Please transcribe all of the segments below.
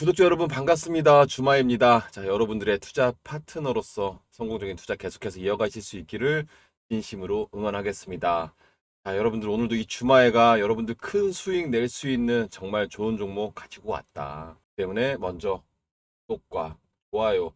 구독자 여러분 반갑습니다. 주마입니다. 자, 여러분들의 투자 파트너로서 성공적인 투자 계속해서 이어가실 수 있기를 진심으로 응원하겠습니다. 자, 여러분들 오늘도 이 주마에가 여러분들 큰 수익 낼 수 있는 정말 좋은 종목 가지고 왔다. 때문에 먼저 구독과 좋아요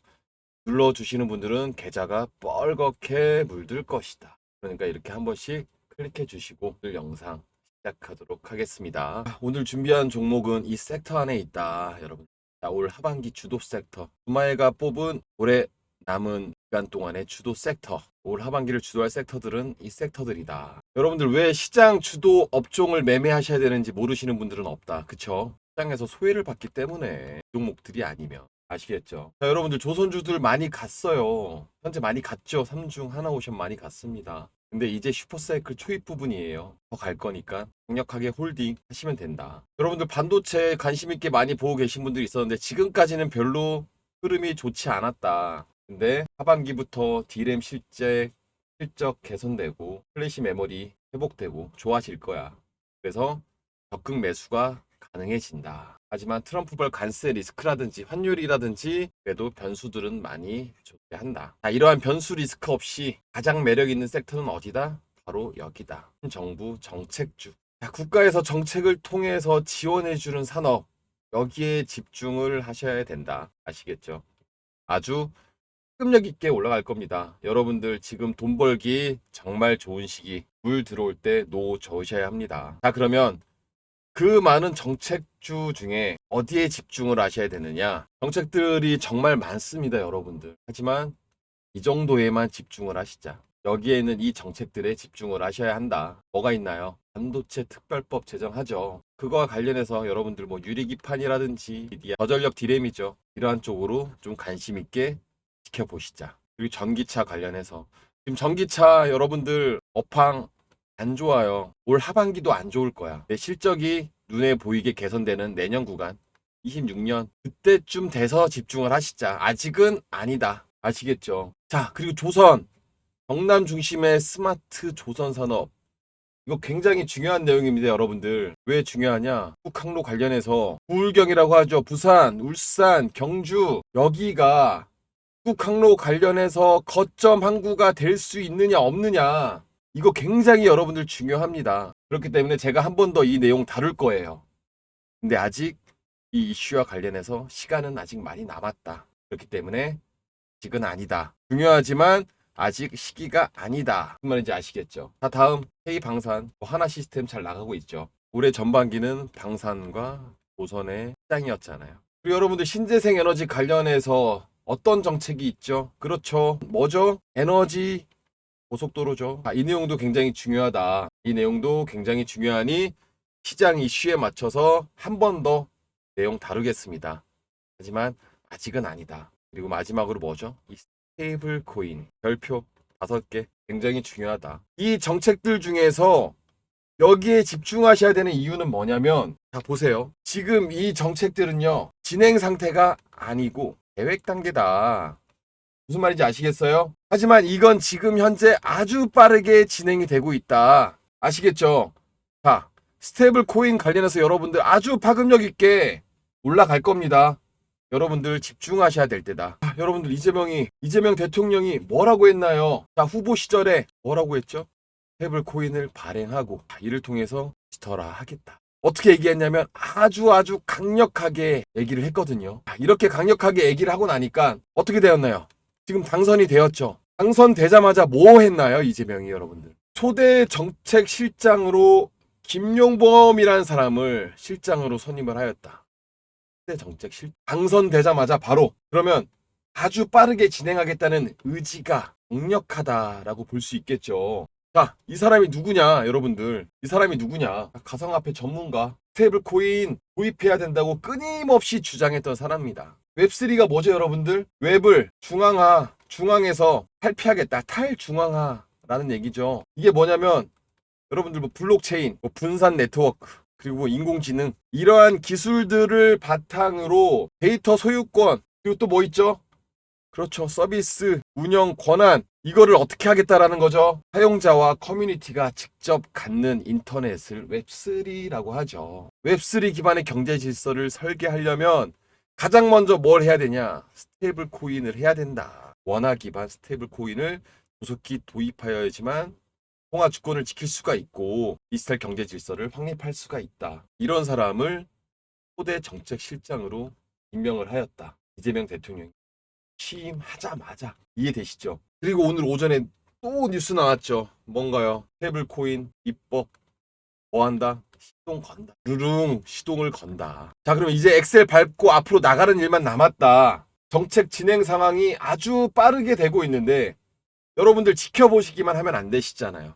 눌러주시는 분들은 계좌가 뻘겋게 물들 것이다. 그러니까 이렇게 한 번씩 클릭해 주시고 오늘 영상 시작하도록 하겠습니다. 오늘 준비한 종목은 이 섹터 안에 있다, 여러분. 자, 올 하반기 주도 섹터. 주마에가 뽑은 올해 남은 기간 동안의 주도 섹터. 올 하반기를 주도할 섹터들은 이 섹터들이다. 여러분들 왜 시장 주도 업종을 매매하셔야 되는지 모르시는 분들은 없다. 그쵸? 시장에서 소외를 받기 때문에 종목들이 아니면. 아시겠죠? 자, 여러분들 조선주들 많이 갔어요. 현재 많이 갔죠. 삼중 하나오션 많이 갔습니다. 근데 이제 슈퍼사이클 초입 부분이에요. 더 갈 거니까 강력하게 홀딩 하시면 된다. 여러분들 반도체 관심 있게 많이 보고 계신 분들이 있었는데 지금까지는 별로 흐름이 좋지 않았다. 근데 하반기부터 D램 실제 실적 개선되고 플래시 메모리 회복되고 좋아질 거야. 그래서 적극 매수가 가능해진다. 하지만 트럼프발 관세 리스크라든지 환율이라든지 그래도 변수들은 많이 한다. 자, 이러한 변수 리스크 없이 가장 매력 있는 섹터는 어디다? 바로 여기다. 정부 정책주. 자, 국가에서 정책을 통해서 지원해주는 산업. 여기에 집중을 하셔야 된다. 아시겠죠? 아주 흡력 있게 올라갈 겁니다. 여러분들 지금 돈 벌기 정말 좋은 시기. 물 들어올 때 노 저으셔야 합니다. 자, 그러면 그 많은 정책주 중에 어디에 집중을 하셔야 되느냐? 정책들이 정말 많습니다, 여러분들. 하지만 이 정도에만 집중을 하시자. 여기에는 이 정책들에 집중을 하셔야 한다. 뭐가 있나요? 반도체 특별법 제정하죠. 그거와 관련해서 여러분들 뭐 유리기판이라든지 저전력 디램이죠. 이러한 쪽으로 좀 관심 있게 지켜보시자. 그리고 전기차 관련해서 지금 전기차 여러분들 업황 안 좋아요. 올 하반기도 안 좋을 거야. 내 실적이 눈에 보이게 개선되는 내년 구간 26년 그때쯤 돼서 집중을 하시자. 아직은 아니다. 아시겠죠? 자, 그리고 조선 경남 중심의 스마트 조선 산업 이거 굉장히 중요한 내용입니다, 여러분들. 왜 중요하냐? 북항로 관련해서 부울경이라고 하죠. 부산, 울산, 경주 여기가 북항로 관련해서 거점 항구가 될 수 있느냐 없느냐 이거 굉장히 여러분들 중요합니다. 그렇기 때문에 제가 한 번 더 이 내용 다룰 거예요. 근데 아직 이 이슈와 관련해서 시간은 아직 많이 남았다. 그렇기 때문에 아직은 아니다. 중요하지만 아직 시기가 아니다. 무슨 말인지 아시겠죠? 자, 다음 K 방산 뭐 하나 시스템 잘 나가고 있죠. 올해 전반기는 방산과 조선의 시장이었잖아요. 그리고 여러분들 신재생 에너지 관련해서 어떤 정책이 있죠? 그렇죠. 뭐죠? 에너지 고속도로죠. 아, 이 내용도 굉장히 중요하다. 이 내용도 굉장히 중요하니 시장 이슈에 맞춰서 한 번 더 내용 다루겠습니다. 하지만 아직은 아니다. 그리고 마지막으로 뭐죠? 이 스테이블 코인 별표 다섯 개 굉장히 중요하다. 이 정책들 중에서 여기에 집중하셔야 되는 이유는 뭐냐면 자 보세요. 지금 이 정책들은요. 진행 상태가 아니고 계획 단계다. 무슨 말인지 아시겠어요? 하지만 이건 지금 현재 아주 빠르게 진행이 되고 있다. 아시겠죠? 자, 스테이블 코인 관련해서 여러분들 아주 파급력 있게 올라갈 겁니다. 여러분들 집중하셔야 될 때다. 아, 여러분들 이재명이 이재명 대통령이 뭐라고 했나요? 자, 후보 시절에 뭐라고 했죠? 스테이블 코인을 발행하고 아, 이를 통해서 디지털화 하겠다. 어떻게 얘기했냐면 아주 아주 강력하게 얘기를 했거든요. 아, 이렇게 강력하게 얘기를 하고 나니까 어떻게 되었나요? 지금 당선이 되었죠. 당선되자마자 뭐 했나요, 이재명이 여러분들? 초대 정책 실장으로 김용범이라는 사람을 실장으로 선임을 하였다. 초대 정책 실 당선되자마자 바로 그러면 아주 빠르게 진행하겠다는 의지가 강력하다라고 볼 수 있겠죠. 자, 이 사람이 누구냐, 여러분들. 이 사람이 누구냐. 가상화폐 전문가. 스테이블 코인 도입해야 된다고 끊임없이 주장했던 사람입니다. 웹3가 뭐죠, 여러분들? 웹을 중앙화, 중앙에서 탈피하겠다. 탈중앙화라는 얘기죠. 이게 뭐냐면, 여러분들 뭐 블록체인, 뭐 분산 네트워크, 그리고 뭐 인공지능, 이러한 기술들을 바탕으로 데이터 소유권, 그리고 또 뭐 있죠? 그렇죠. 서비스, 운영 권한, 이거를 어떻게 하겠다라는 거죠? 사용자와 커뮤니티가 직접 갖는 인터넷을 웹3라고 하죠. 웹3 기반의 경제 질서를 설계하려면 가장 먼저 뭘 해야 되냐? 스테이블 코인을 해야 된다. 원화 기반 스테이블 코인을 조속히 도입하여야지만 통화 주권을 지킬 수가 있고 디지털 경제 질서를 확립할 수가 있다. 이런 사람을 초대 정책 실장으로 임명을 하였다. 이재명 대통령이 취임하자마자 이해되시죠? 그리고 오늘 오전에 또 뉴스 나왔죠. 뭔가요? 스테이블 코인 입법 뭐 한다? 시동 건다. 루룽 시동을 건다. 자, 그럼 이제 엑셀 밟고 앞으로 나가는 일만 남았다. 정책 진행 상황이 아주 빠르게 되고 있는데 여러분들 지켜보시기만 하면 안 되시잖아요.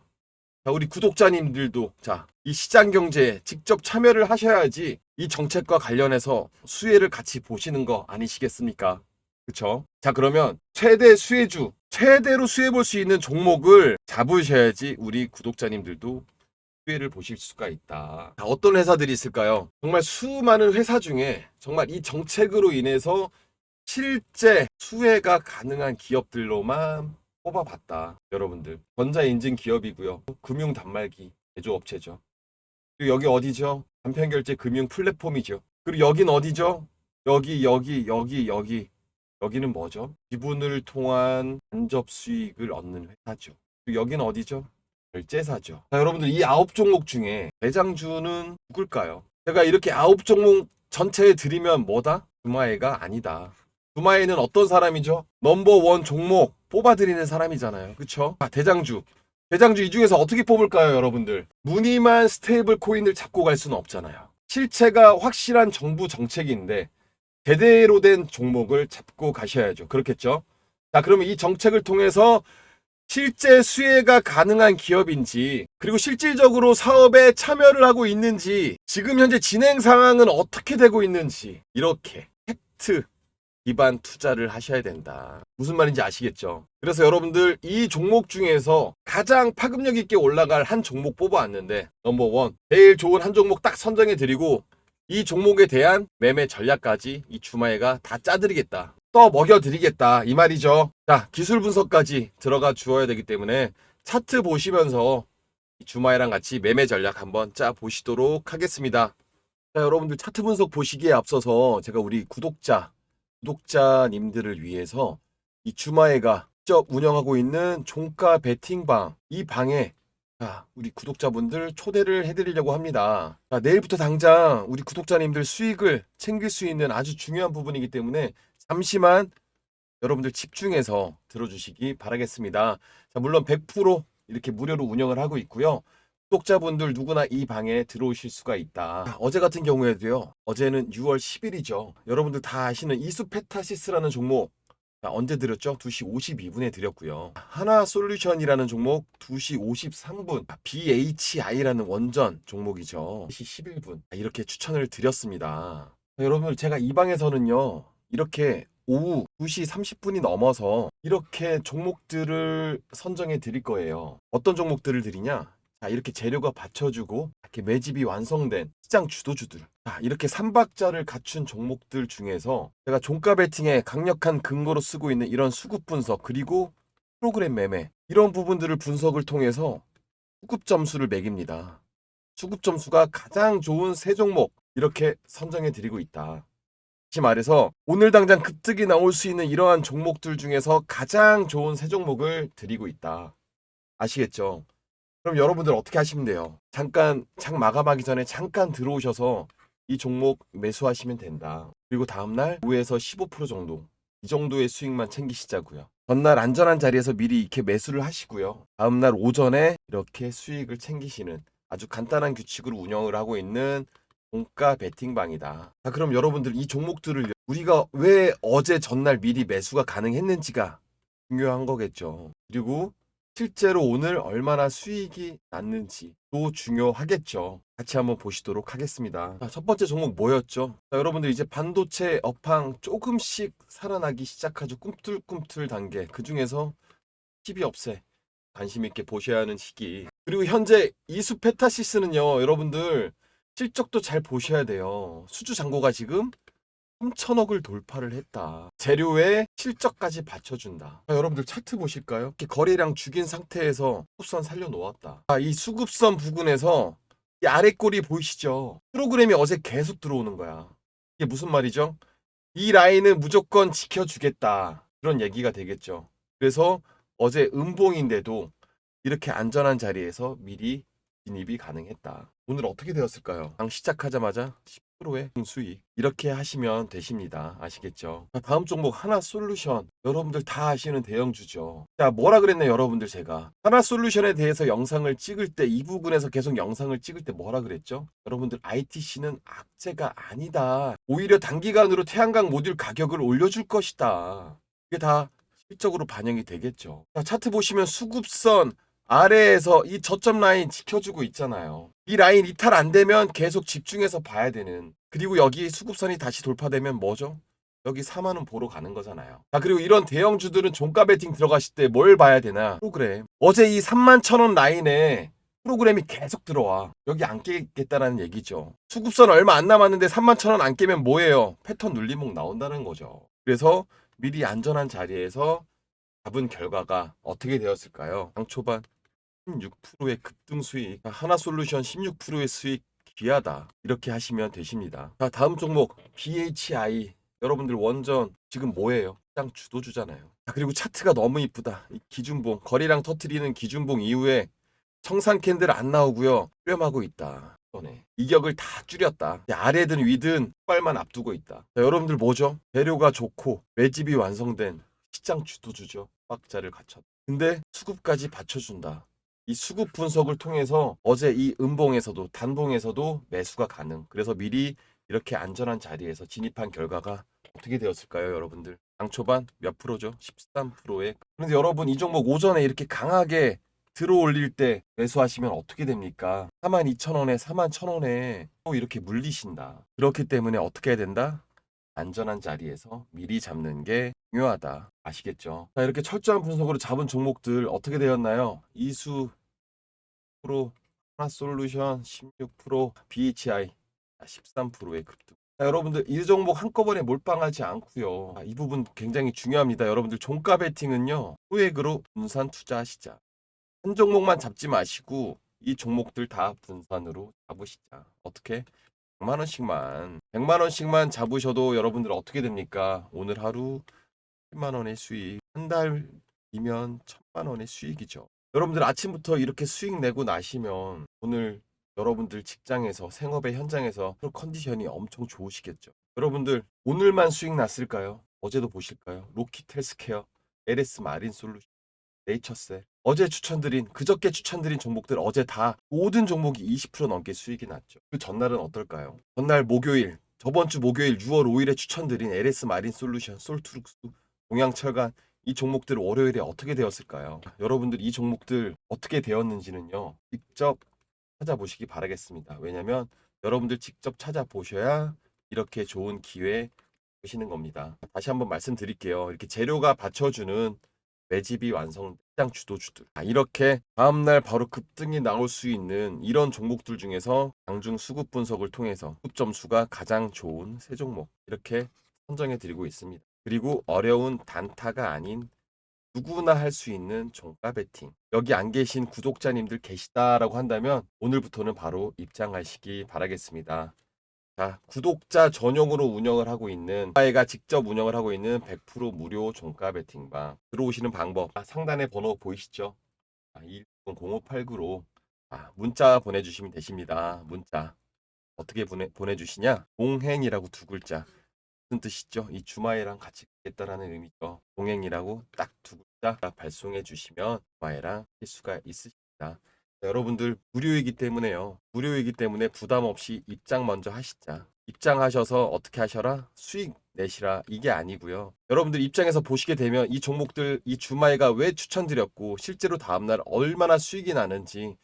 자, 우리 구독자님들도 자, 이 시장 경제에 직접 참여를 하셔야지 이 정책과 관련해서 수혜를 같이 보시는 거 아니시겠습니까? 그쵸? 자, 그러면 최대 수혜주, 최대로 수혜 볼 수 있는 종목을 잡으셔야지 우리 구독자님들도 수혜를 보실 수가 있다. 자, 어떤 회사들이 있을까요? 정말 수많은 회사 중에 정말 이 정책으로 인해서 실제 수혜가 가능한 기업들로만 뽑아봤다. 여러분들. 전자인증 기업이고요. 금융 단말기 제조업체죠. 그리고 여기 어디죠? 간편결제 금융 플랫폼이죠. 그리고 여긴 어디죠? 여기, 여기, 여기, 여기. 여기는 뭐죠? 기분을 통한 간접 수익을 얻는 회사죠. 여기는 어디죠? 결제사죠. 자, 여러분들 이 아홉 종목 중에 대장주는 누굴까요? 제가 이렇게 아홉 종목 전체에 드리면 뭐다? 주마에가 아니다. 주마에는 어떤 사람이죠? 넘버원 종목 뽑아드리는 사람이잖아요. 그쵸? 아, 대장주. 대장주 이 중에서 어떻게 뽑을까요, 여러분들? 무늬만 스테이블 코인을 잡고 갈 수는 없잖아요. 실체가 확실한 정부 정책인데 제대로 된 종목을 잡고 가셔야죠. 그렇겠죠? 자, 그러면 이 정책을 통해서 실제 수혜가 가능한 기업인지, 그리고 실질적으로 사업에 참여를 하고 있는지, 지금 현재 진행 상황은 어떻게 되고 있는지, 이렇게 팩트 기반 투자를 하셔야 된다. 무슨 말인지 아시겠죠? 그래서 여러분들 이 종목 중에서 가장 파급력 있게 올라갈 한 종목 뽑아왔는데, 넘버원. 제일 좋은 한 종목 딱 선정해 드리고, 이 종목에 대한 매매 전략까지 이 주마에가 다 짜드리겠다. 또 먹여드리겠다. 이 말이죠. 자, 기술 분석까지 들어가 주어야 되기 때문에 차트 보시면서 이 주마에랑 같이 매매 전략 한번 짜 보시도록 하겠습니다. 자, 여러분들 차트 분석 보시기에 앞서서 제가 우리 구독자, 구독자님들을 위해서 이 주마에가 직접 운영하고 있는 종가 베팅방 이 방에 자, 우리 구독자분들 초대를 해드리려고 합니다. 자, 내일부터 당장 우리 구독자님들 수익을 챙길 수 있는 아주 중요한 부분이기 때문에 잠시만 여러분들 집중해서 들어주시기 바라겠습니다. 자, 물론 100% 이렇게 무료로 운영을 하고 있고요. 구독자분들 누구나 이 방에 들어오실 수가 있다. 자, 어제 같은 경우에도요. 어제는 6월 10일이죠. 여러분들 다 아시는 이수페타시스라는 종목 자, 언제 드렸죠? 2시 52분에 드렸고요. 하나 솔루션이라는 종목 2시 53분. BHI라는 원전 종목이죠. 3시 11분. 이렇게 추천을 드렸습니다. 자, 여러분들 제가 이 방에서는요. 이렇게 오후 2시 30분이 넘어서 이렇게 종목들을 선정해 드릴 거예요. 어떤 종목들을 드리냐? 자, 이렇게 재료가 받쳐주고 이렇게 매집이 완성된 시장 주도주들. 자, 이렇게 삼박자를 갖춘 종목들 중에서 제가 종가 베팅에 강력한 근거로 쓰고 있는 이런 수급 분석 그리고 프로그램 매매 이런 부분들을 분석을 통해서 수급 점수를 매깁니다. 수급 점수가 가장 좋은 세 종목 이렇게 선정해 드리고 있다. 다시 말해서 오늘 당장 급등이 나올 수 있는 이러한 종목들 중에서 가장 좋은 세 종목을 드리고 있다. 아시겠죠? 그럼 여러분들 어떻게 하시면 돼요? 잠깐 장 마감하기 전에 잠깐 들어오셔서 이 종목 매수하시면 된다. 그리고 다음날 5에서 15% 정도 이 정도의 수익만 챙기시자고요. 전날 안전한 자리에서 미리 이렇게 매수를 하시고요. 다음날 오전에 이렇게 수익을 챙기시는 아주 간단한 규칙으로 운영을 하고 있는 종가 베팅방이다. 자, 그럼 여러분들 이 종목들을 우리가 왜 어제 전날 미리 매수가 가능했는지가 중요한 거겠죠. 그리고 실제로 오늘 얼마나 수익이 났는지도 중요하겠죠. 같이 한번 보시도록 하겠습니다. 자, 첫 번째 종목 뭐였죠? 자, 여러분들 이제 반도체 업황 조금씩 살아나기 시작하죠. 꿈틀꿈틀 단계. 그 중에서 12업세 관심 있게 보셔야 하는 시기. 그리고 현재 이수 페타시스는요, 여러분들 실적도 잘 보셔야 돼요. 수주 잔고가 지금 3천억을 돌파를 했다. 재료에 실적까지 받쳐준다. 자, 여러분들 차트 보실까요? 이렇게 거래량 죽인 상태에서 수급선 살려놓았다. 아, 이 수급선 부근에서 이 아래 꼬리 보이시죠? 프로그램이 어제 계속 들어오는 거야. 이게 무슨 말이죠? 이 라인은 무조건 지켜주겠다. 그런 얘기가 되겠죠. 그래서 어제 음봉인데도 이렇게 안전한 자리에서 미리 진입이 가능했다. 오늘 어떻게 되었을까요? 장 시작하자마자 10%의 수익. 이렇게 하시면 되십니다. 아시겠죠? 자, 다음 종목 하나 솔루션. 여러분들 다 아시는 대형주죠. 자, 뭐라 그랬네, 여러분들 제가. 하나 솔루션에 대해서 영상을 찍을 때, 이 부분에서 계속 영상을 찍을 때 뭐라 그랬죠? 여러분들 ITC는 악재가 아니다. 오히려 단기간으로 태양광 모듈 가격을 올려줄 것이다. 이게 다 실적으로 반영이 되겠죠. 자, 차트 보시면 수급선 아래에서 이 저점 라인 지켜주고 있잖아요. 이 라인 이탈 안 되면 계속 집중해서 봐야 되는. 그리고 여기 수급선이 다시 돌파되면 뭐죠? 여기 4만 원 보러 가는 거잖아요. 자, 그리고 이런 대형주들은 종가 베팅 들어가실 때 뭘 봐야 되나? 프로그램. 어제 이 3만 천원 라인에 프로그램이 계속 들어와. 여기 안 깨겠다라는 얘기죠. 수급선 얼마 안 남았는데 3만 천원 안 깨면 뭐예요? 패턴 눌림목 나온다는 거죠. 그래서 미리 안전한 자리에서 잡은 결과가 어떻게 되었을까요? 장 초반 16%의 급등 수익, 하나 솔루션 16%의 수익 귀하다. 이렇게 하시면 되십니다. 자, 다음 종목 BHI. 여러분들 원전 지금 뭐예요? 시장 주도주잖아요. 자, 그리고 차트가 너무 이쁘다. 이 기준봉, 거리랑 터트리는 기준봉 이후에 청산 캔들 안 나오고요. 꿰하고 있다. 이번에 이격을 다 줄였다. 아래든 위든 빨만 앞두고 있다. 자, 여러분들 뭐죠? 재료가 좋고 매집이 완성된 시장 주도주죠. 박자를 갖췄. 근데 수급까지 받쳐준다. 이 수급 분석을 통해서 어제 이 음봉에서도 단봉에서도 매수가 가능. 그래서 미리 이렇게 안전한 자리에서 진입한 결과가 어떻게 되었을까요, 여러분들? 장 초반 몇 프로죠? 13%에. 그런데 여러분 이 종목 오전에 이렇게 강하게 들어올릴 때 매수하시면 어떻게 됩니까? 42,000원에 41,000원에 또 이렇게 물리신다. 그렇기 때문에 어떻게 해야 된다? 안전한 자리에서 미리 잡는 게 중요하다. 아시겠죠? 자, 이렇게 철저한 분석으로 잡은 종목들 어떻게 되었나요? 이수 프로, 하나솔루션 16%, BHI 13%의 급등. 자, 여러분들 이 종목 한꺼번에 몰빵하지 않고요. 아, 이 부분 굉장히 중요합니다. 여러분들 종가 베팅은요. 소액으로 분산 투자하시자. 한 종목만 잡지 마시고 이 종목들 다 분산으로 잡으시자. 어떻게? 100만 원씩만 100만 원씩만 잡으셔도 여러분들 어떻게 됩니까? 오늘 하루 10만 원의 수익 한 달이면 1000만 원의 수익이죠. 여러분들 아침부터 이렇게 수익 내고 나시면 오늘 여러분들 직장에서 생업의 현장에서 컨디션이 엄청 좋으시겠죠. 여러분들 오늘만 수익 났을까요? 어제도 보실까요? 로키트 헬스케어, LS 마린 솔루션, 네이처셀 어제 추천드린 그저께 추천드린 종목들 어제 다 모든 종목이 20% 넘게 수익이 났죠. 그 전날은 어떨까요? 전날 목요일 저번 주 목요일 6월 5일에 추천드린 LS 마린 솔루션, 솔트룩스, 동양철간 이 종목들 월요일에 어떻게 되었을까요? 여러분들 이 종목들 어떻게 되었는지는요. 직접 찾아보시기 바라겠습니다. 왜냐면 여러분들 직접 찾아보셔야 이렇게 좋은 기회 보시는 겁니다. 다시 한번 말씀드릴게요. 이렇게 재료가 받쳐주는 매집이 완성 시장 주도주들 아, 이렇게 다음날 바로 급등이 나올 수 있는 이런 종목들 중에서 장중 수급 분석을 통해서 수급 점수가 가장 좋은 세 종목 이렇게 선정해 드리고 있습니다. 그리고 어려운 단타가 아닌 누구나 할 수 있는 종가 베팅 여기 안 계신 구독자님들 계시다라고 한다면 오늘부터는 바로 입장하시기 바라겠습니다. 자, 구독자 전용으로 운영을 하고 있는 아이가 직접 운영을 하고 있는 100% 무료 종가 베팅방 들어오시는 방법 아, 상단에 번호 보이시죠? 아, 10589로 아, 문자 보내주시면 되십니다. 문자 어떻게 보내, 보내주시냐? 동행이라고 두 글자 무슨 뜻이죠? 이 주마이랑 같이 가겠다라는 의미죠. 동행이라고 딱 두 글자 발송해 주시면 주마이랑 할 수가 있으십니다. 여러분들 무료이기 때문에요. 무료이기 때문에 부담 없이 입장 먼저 하시자. 입장하셔서 어떻게 하셔라? 수익 내시라. 이게 아니고요. 여러분들 입장에서 보시게 되면 이 종목들 이 주마이가 왜 추천드렸고 실제로 다음날 얼마나 수익이 나는지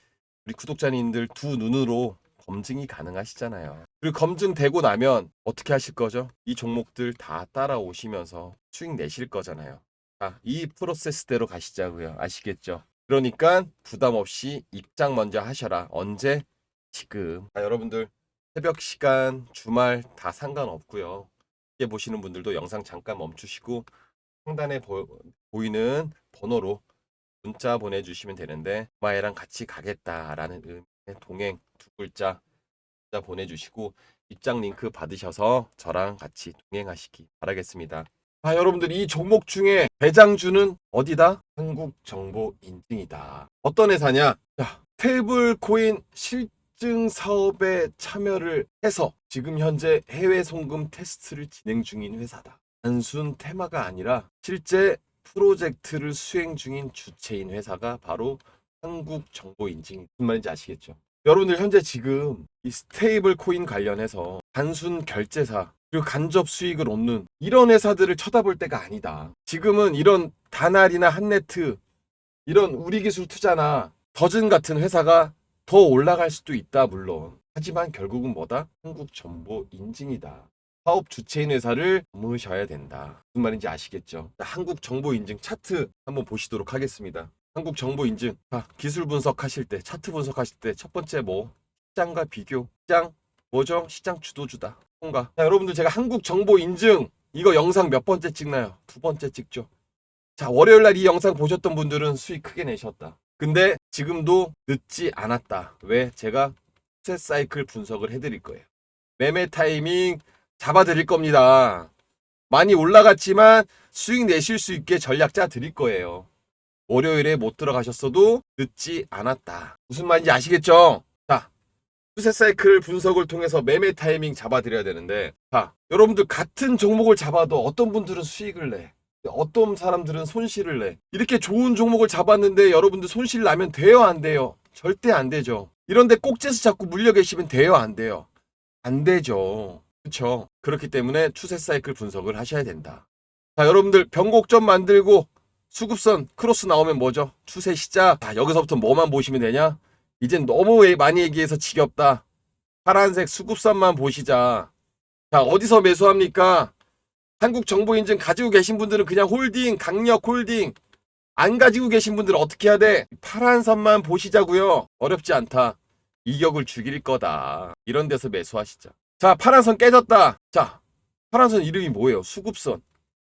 우리 구독자님들 두 눈으로 검증이 가능하시잖아요. 그리고 검증되고 나면 어떻게 하실 거죠? 이 종목들 다 따라오시면서 수익 내실 거잖아요. 자, 이 프로세스대로 가시자고요. 아시겠죠? 그러니까 부담 없이 입장 먼저 하셔라. 언제? 지금. 자, 여러분들 새벽 시간, 주말 다 상관없고요. 이게 보시는 분들도 영상 잠깐 멈추시고 상단에 보, 보이는 번호로 문자 보내주시면 되는데 마이랑 같이 가겠다라는 의미의 동행 두 글자 보내주시고 입장 링크 받으셔서 저랑 같이 동행하시기 바라겠습니다. 아, 여러분들 이 종목 중에 배장주는 어디다? 한국정보인증이다. 어떤 회사냐? 자, 테이블 코인 실증 사업에 참여를 해서 지금 현재 해외 송금 테스트를 진행 중인 회사다. 단순 테마가 아니라 실제 프로젝트를 수행 중인 주체인 회사가 바로 한국 정보 인증이 무슨 말인지 아시겠죠? 여러분들 현재 지금 이 스테이블 코인 관련해서 단순 결제사 그리고 간접 수익을 얻는 이런 회사들을 쳐다볼 때가 아니다. 지금은 이런 다날이나 한네트 이런 우리 기술 투자나 더즌 같은 회사가 더 올라갈 수도 있다 물론. 하지만 결국은 뭐다? 한국 정보 인증이다. 사업 주체인 회사를 넘으셔야 된다. 무슨 말인지 아시겠죠? 자, 한국 정보 인증 차트 한번 보시도록 하겠습니다. 한국 정보 인증. 자, 기술 분석하실 때, 차트 분석하실 때 첫 번째 뭐 시장과 비교. 시장 뭐죠? 시장 주도주다. 통과. 자, 여러분들 제가 한국 정보 인증 이거 영상 몇 번째 찍나요? 두 번째 찍죠. 자, 월요일 날 이 영상 보셨던 분들은 수익 크게 내셨다. 근데 지금도 늦지 않았다. 왜? 제가 세 사이클 분석을 해드릴 거예요. 매매 타이밍 잡아드릴 겁니다. 많이 올라갔지만 수익 내실 수 있게 전략 짜 드릴 거예요. 월요일에 못 들어가셨어도 늦지 않았다. 무슨 말인지 아시겠죠? 자, 수세 사이클 분석을 통해서 매매 타이밍 잡아드려야 되는데, 자, 여러분들 같은 종목을 잡아도 어떤 분들은 수익을 내. 어떤 사람들은 손실을 내. 이렇게 좋은 종목을 잡았는데 여러분들 손실 나면 돼요, 안 돼요? 절대 안 되죠. 이런데 꼭지에서 자꾸 물려 계시면 돼요, 안 돼요? 안 되죠. 그렇죠. 그렇기 때문에 추세 사이클 분석을 하셔야 된다. 자, 여러분들 변곡점 만들고 수급선 크로스 나오면 뭐죠? 추세 시작. 자, 여기서부터 뭐만 보시면 되냐? 이젠 너무 많이 얘기해서 지겹다. 파란색 수급선만 보시자. 자, 어디서 매수합니까? 한국 정보 인증 가지고 계신 분들은 그냥 홀딩, 강력 홀딩. 안 가지고 계신 분들은 어떻게 해야 돼? 파란 선만 보시자고요. 어렵지 않다. 이격을 죽일 거다. 이런 데서 매수하시자. 자, 파란 선 깨졌다. 자, 파란 선 이름이 뭐예요? 수급선.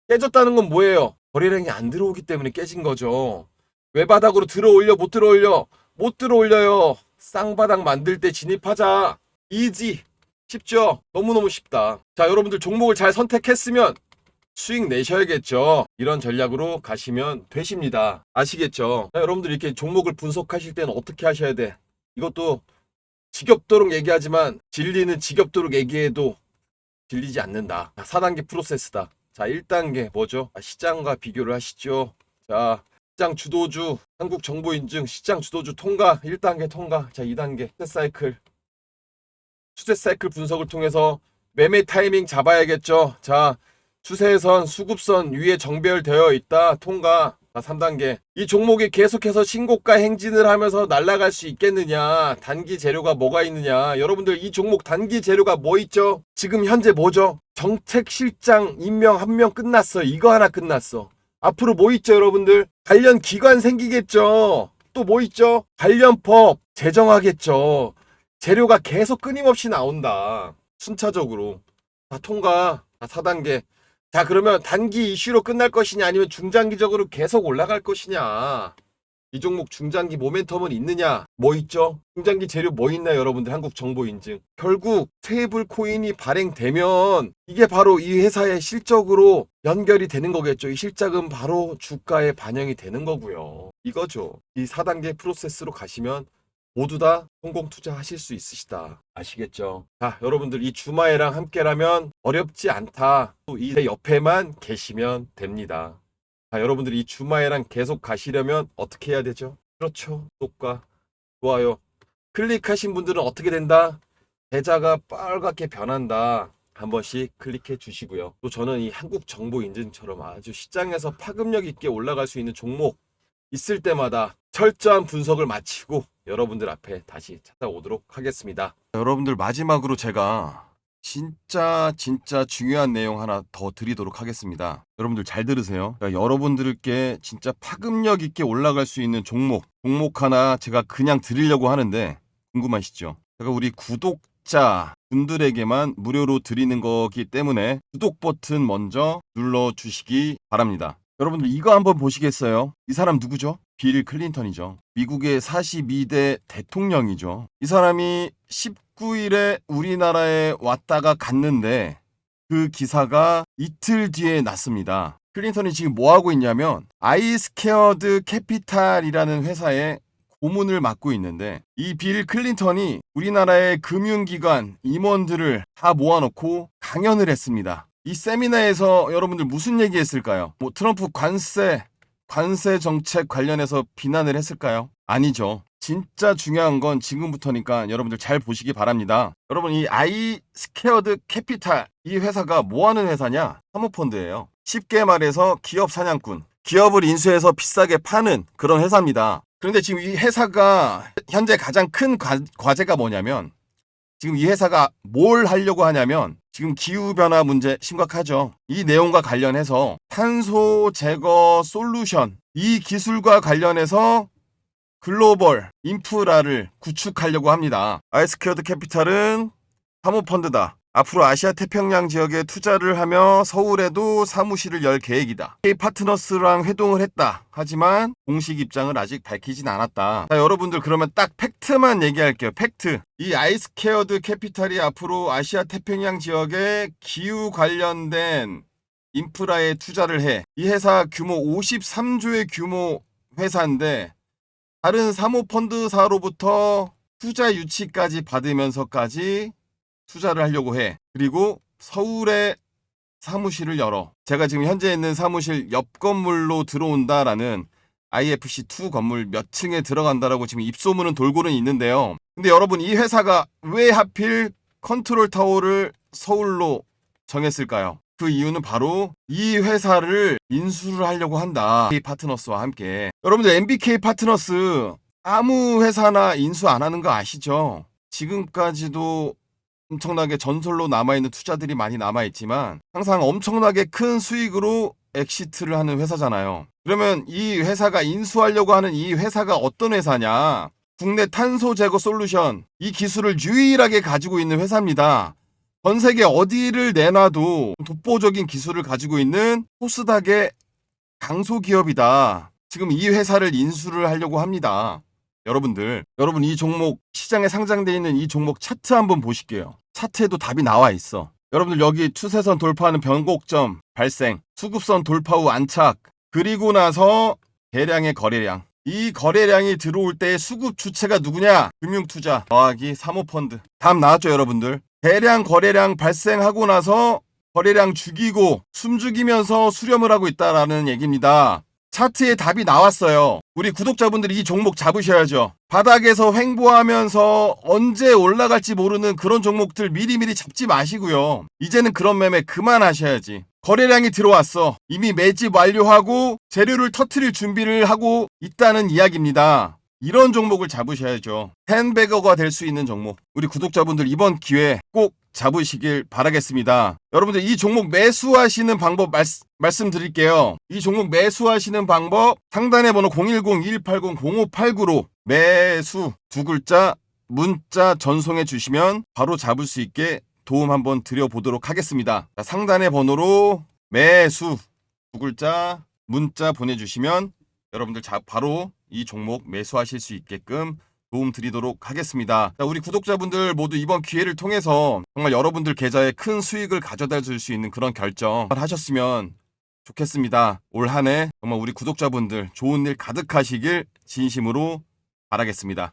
깨졌다는 건 뭐예요? 거래량이 안 들어오기 때문에 깨진 거죠. 외바닥으로 들어올려, 못 들어올려? 못 들어올려요. 쌍바닥 만들 때 진입하자. 이지. 쉽죠? 너무너무 쉽다. 자, 여러분들 종목을 잘 선택했으면 수익 내셔야겠죠. 이런 전략으로 가시면 되십니다. 아시겠죠? 자, 여러분들 이렇게 종목을 분석하실 때는 어떻게 하셔야 돼? 이것도 지겹도록 얘기하지만 진리는 지겹도록 얘기해도 질리지 않는다. 4단계 프로세스다. 자, 1단계 뭐죠? 아, 시장과 비교를 하시죠. 자, 시장 주도주, 한국 정보 인증, 시장 주도주 통과, 1단계 통과. 자, 2단계 추세 사이클. 추세 사이클 분석을 통해서 매매 타이밍 잡아야겠죠. 자, 추세선, 수급선 위에 정배열되어 있다. 통과. 자, 3단계. 이 종목이 계속해서 신고가 행진을 하면서 날아갈 수 있겠느냐? 단기 재료가 뭐가 있느냐? 여러분들 이 종목 단기 재료가 뭐 있죠? 지금 현재 뭐죠? 정책실장 임명 한 명 끝났어. 이거 하나 끝났어. 앞으로 뭐 있죠, 여러분들? 관련 기관 생기겠죠? 또 뭐 있죠? 관련 법 제정하겠죠. 재료가 계속 끊임없이 나온다. 순차적으로. 다 통과. 다 4단계. 자, 그러면 단기 이슈로 끝날 것이냐 아니면 중장기적으로 계속 올라갈 것이냐. 이 종목 중장기 모멘텀은 있느냐? 뭐 있죠? 중장기 재료 뭐 있나요, 여러분들? 한국 정보 인증. 결국 테이블 코인이 발행되면 이게 바로 이 회사의 실적으로 연결이 되는 거겠죠. 이 실적은 바로 주가에 반영이 되는 거고요. 이거죠. 이 4단계 프로세스로 가시면 모두 다 성공 투자하실 수 있으시다. 아시겠죠? 자, 여러분들 이 주마애랑 함께라면 어렵지 않다. 또 이 옆에만 계시면 됩니다. 자, 여러분들이 이 주마애랑 계속 가시려면 어떻게 해야 되죠? 그렇죠. 구독과 좋아요. 클릭하신 분들은 어떻게 된다? 계좌가 빨갛게 변한다. 한 번씩 클릭해 주시고요. 또 저는 이 한국 정보 인증처럼 아주 시장에서 파급력 있게 올라갈 수 있는 종목 있을 때마다 철저한 분석을 마치고 여러분들 앞에 다시 찾아오도록 하겠습니다. 여러분들 마지막으로 제가 진짜 진짜 중요한 내용 하나 더 드리도록 하겠습니다. 여러분들 잘 들으세요. 그러니까 여러분들께 진짜 파급력 있게 올라갈 수 있는 종목, 종목 하나 제가 그냥 드리려고 하는데 궁금하시죠? 제가 우리 구독자 분들에게만 무료로 드리는 거기 때문에 구독 버튼 먼저 눌러 주시기 바랍니다. 여러분들 이거 한번 보시겠어요? 이 사람 누구죠? 빌 클린턴이죠. 미국의 42대 대통령이죠. 이 사람이 19일에 우리나라에 왔다가 갔는데 그 기사가 이틀 뒤에 났습니다. 클린턴이 지금 뭐 하고 있냐면 아이스케어드 캐피탈이라는 회사에 고문을 맡고 있는데 이 빌 클린턴이 우리나라의 금융기관 임원들을 다 모아놓고 강연을 했습니다. 이 세미나에서 여러분들 무슨 얘기했을까요? 뭐 트럼프 관세 관세 정책 관련해서 비난을 했을까요? 아니죠. 진짜 중요한 건 지금부터니까 여러분들 잘 보시기 바랍니다. 여러분 이 아이스케어드 캐피탈 이 회사가 뭐 하는 회사냐? 사모펀드예요. 쉽게 말해서 기업 사냥꾼. 기업을 인수해서 비싸게 파는 그런 회사입니다. 그런데 지금 이 회사가 현재 가장 큰 과, 과제가 뭐냐면 지금 이 회사가 뭘 하려고 하냐면 지금 기후변화 문제 심각하죠. 이 내용과 관련해서 탄소 제거 솔루션 이 기술과 관련해서 글로벌 인프라를 구축하려고 합니다. 아이스퀘어드 캐피탈은 사모펀드다. 앞으로 아시아 태평양 지역에 투자를 하며 서울에도 사무실을 열 계획이다. K 파트너스랑 회동을 했다. 하지만 공식 입장을 아직 밝히진 않았다. 자, 여러분들 그러면 딱 팩트만 얘기할게요. 팩트. 이 아이스케어드 캐피탈이 앞으로 아시아 태평양 지역에 기후 관련된 인프라에 투자를 해. 이 회사 규모 53조의 규모 회사인데 다른 사모펀드사로부터 투자 유치까지 받으면서까지 투자를 하려고 해. 그리고 서울에 사무실을 열어. 제가 지금 현재 있는 사무실 옆 건물로 들어온다라는 IFC2 건물 몇 층에 들어간다라고 지금 입소문은 돌고는 있는데요. 근데 여러분 이 회사가 왜 하필 컨트롤 타워를 서울로 정했을까요? 그 이유는 바로 이 회사를 인수를 하려고 한다. K 파트너스와 함께. 여러분들 MBK 파트너스 아무 회사나 인수 안 하는 거 아시죠? 지금까지도 엄청나게 전설로 남아있는 투자들이 많이 남아있지만 항상 엄청나게 큰 수익으로 엑시트를 하는 회사잖아요. 그러면 이 회사가 인수하려고 하는 이 회사가 어떤 회사냐? 국내 탄소 제거 솔루션 이 기술을 유일하게 가지고 있는 회사입니다. 전 세계 어디를 내놔도 독보적인 기술을 가지고 있는 코스닥의 강소 기업이다. 지금 이 회사를 인수를 하려고 합니다. 여러분들, 여러분 이 종목 시장에 상장돼 있는 이 종목 차트 한번 보실게요. 차트에도 답이 나와 있어. 여러분들 여기 추세선 돌파하는 변곡점 발생, 수급선 돌파 후 안착, 그리고 나서 대량의 거래량. 이 거래량이 들어올 때 수급 주체가 누구냐? 금융투자, 더하기 사모펀드. 답 나왔죠, 여러분들? 대량 거래량 발생하고 나서 거래량 죽이고 숨죽이면서 수렴을 하고 있다라는 얘기입니다. 차트에 답이 나왔어요. 우리 구독자분들이 이 종목 잡으셔야죠. 바닥에서 횡보하면서 언제 올라갈지 모르는 그런 종목들 미리미리 잡지 마시고요. 이제는 그런 매매 그만하셔야지. 거래량이 들어왔어. 이미 매집 완료하고 재료를 터트릴 준비를 하고 있다는 이야기입니다. 이런 종목을 잡으셔야죠. 텐베거가 될 수 있는 종목. 우리 구독자분들 이번 기회 꼭 잡으시길 바라겠습니다. 여러분들 이 종목 매수하시는 방법 말, 말씀드릴게요. 이 종목 매수하시는 방법 상단에 번호 010-2180-0589로 매수 두 글자 문자 전송해 주시면 바로 잡을 수 있게 도움 한번 드려보도록 하겠습니다. 자, 상단의 번호로 매수 두 글자 문자 보내주시면 여러분들 자, 바로 이 종목 매수하실 수 있게끔 도움 드리도록 하겠습니다. 자, 우리 구독자분들 모두 이번 기회를 통해서 정말 여러분들 계좌에 큰 수익을 가져다 줄 수 있는 그런 결정을 하셨으면 좋겠습니다. 올 한 해 정말 우리 구독자분들 좋은 일 가득하시길 진심으로 바라겠습니다.